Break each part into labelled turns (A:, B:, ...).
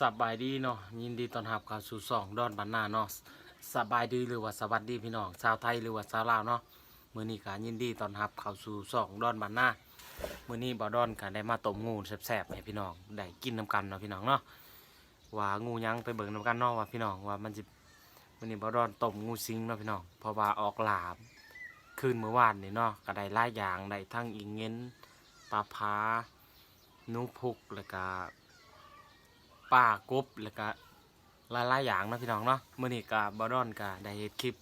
A: สบายดีเนาะยินดีต้อนรับเข้าสู่สองดอนบานนาเนาะสบายดีหรือว่าสวัสดีพี่น้องชาวไทยหรือว่าชาวลาวเนาะมื้อนี้ก็ยินดีต้อนรับเข้าสู่สองดอนบานนามื้อนี้บ่ดอนก็ได้มาต้มงูแซ่บๆให้พี่น้องได้กินนํกันเนาะพี่น้องเนาะว่างูยังไปเบิ่งนํกันเนาะว่าพี่น้องว่ามันสิมื้อนี้บ่ดอนต้มงูสิงเนาะพี่น้องเพราะว่าออกลาบคืนเมื่อวานนี่เนาะก็ได้หลายอย่างได้ทั้งอีเงินปลาพานูพุกแล้วก็ ป้ากบแล้วก็หลายๆอย่างเนาะพี่น้องเนาะมื้อนี้ก็บ่ดอนก็ได้เฮ็ดคลิป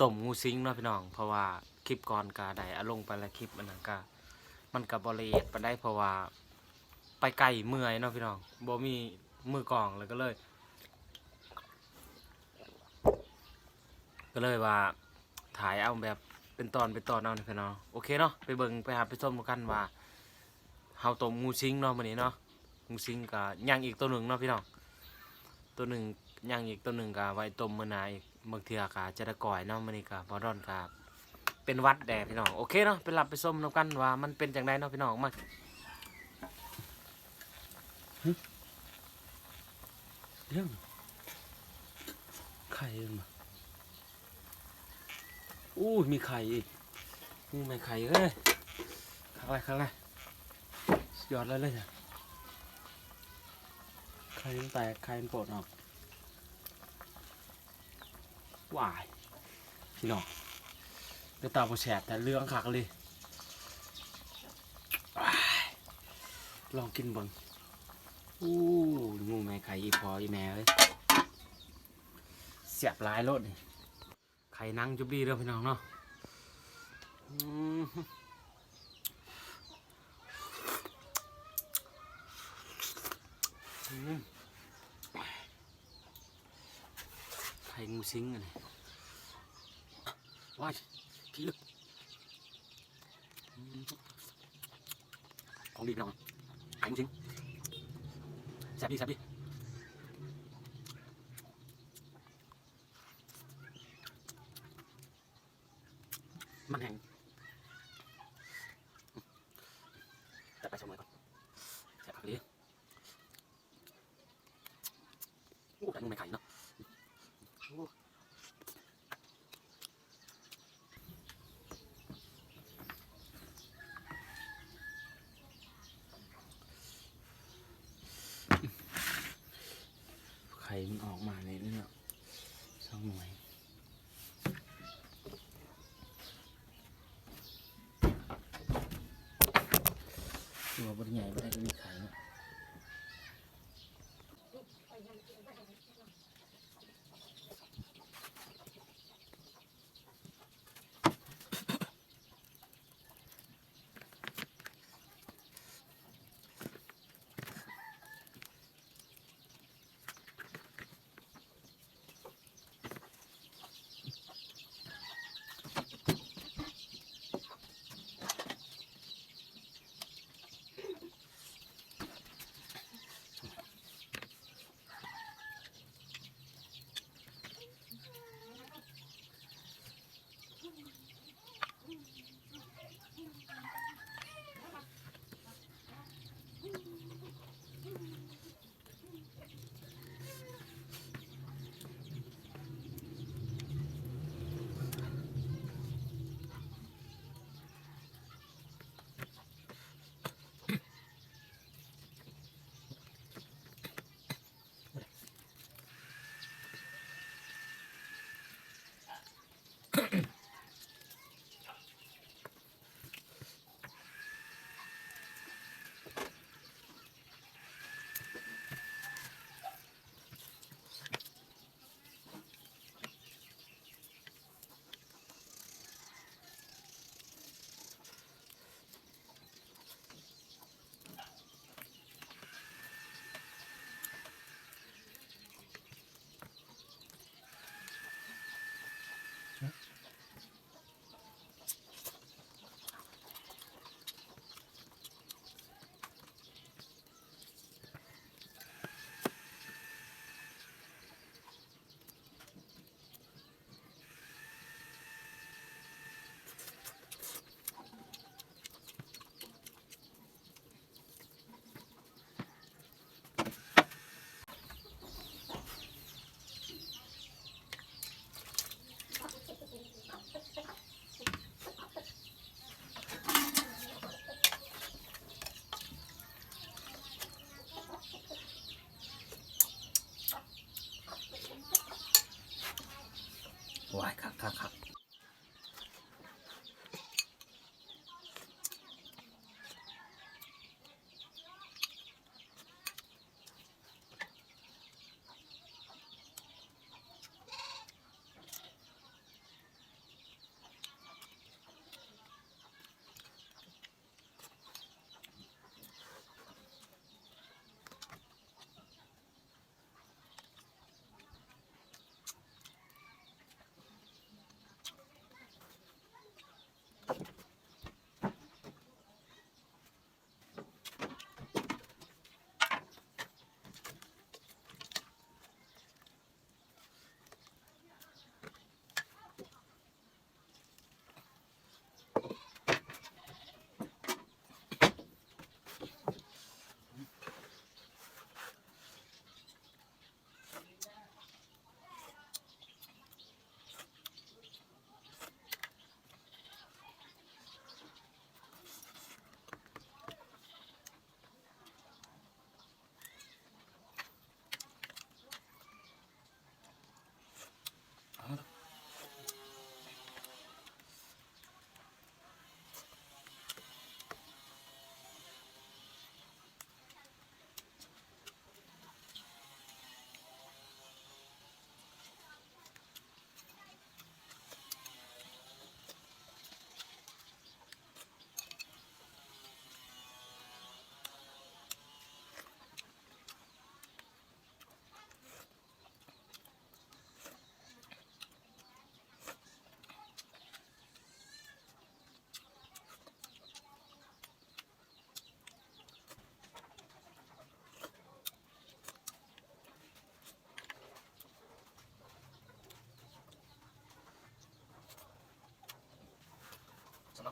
A: ต้มงูสิงเนาะพี่น้อง เพราะว่าคลิปก่อนก็ได้อลงไปแล้วคลิปอันนั้นก็มันก็บ่ละเอียดปานใดเพราะว่าไปไกลเมื่อยเนาะพี่น้องบ่มีมือกล่องแล้วก็เลย ก็เลยว่าถ่ายเอาแบบเป็นตอนเป็นตอนเอาเนาะพี่น้องโอเคเนาะไปเบิ่งไปหาไปชมกันว่าเฮาต้มงูสิงเนาะมื้อนี้เนาะ งูสิงกับย่างอีกตัวหนึ่งเนาะพี่น้องตัวหนึ่งย่างอีกตัวหนึ่งกับไว้ต้มมื้อหนาอีกบางเทื่อกะจะได้ก่อยเนาะมื้อนี้กะบ่ร้อนกะเป็นวัดแดดพี่น้องโอเคเนาะไปรับไปส้มนํกันว่ามันเป็นจังไดเนาะพี่น้องมา
B: เรื่องไข่มาอู้มีไข่อีก
A: นี่ไม่ไข่เอ้ย
B: ข้างไรข้างไรยอดเลยเลยเนี่ย ไข่มันแตกไข่มันโปดออกวายพี่น้องเดี๋ยวตาโปแฉดแต่เรื่องคักเลยว้ายลองกินบิ่งอู้งูแม่ไข่อีพออีแม่เอ้ยเสียบลายรถนี่
A: ไข่นั่งจุบดีเด้อพี่น้องเนาะ
B: อืม
A: อืม ไข่งูสิงอันนี้
B: ว้ายพี่ลึกอืมของดีพี่น้องไข่จริงแซ่บดีแซ่บดีมันแห้งแต่ไปสมัยก่อนแซ่บผักดีโอ้แต่มึงไม่ไข่เนาะโอ้ ไข่ มันออกมาในนี่เนาะสองหน่วยตัวบริใหญ่ไม่ได้ก็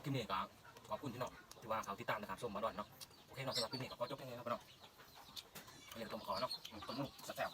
B: คลิปนี้ก็ขอบคุณที่น้องที่ว่าเขาติดตามนะครับส้มมาดอนเนาะโอเคเนาะสำหรับคลิปนี้ก็จบแค่นี้ครับน้องเรียนตัวมาขอเนาะต้มนุ่มแซ่บ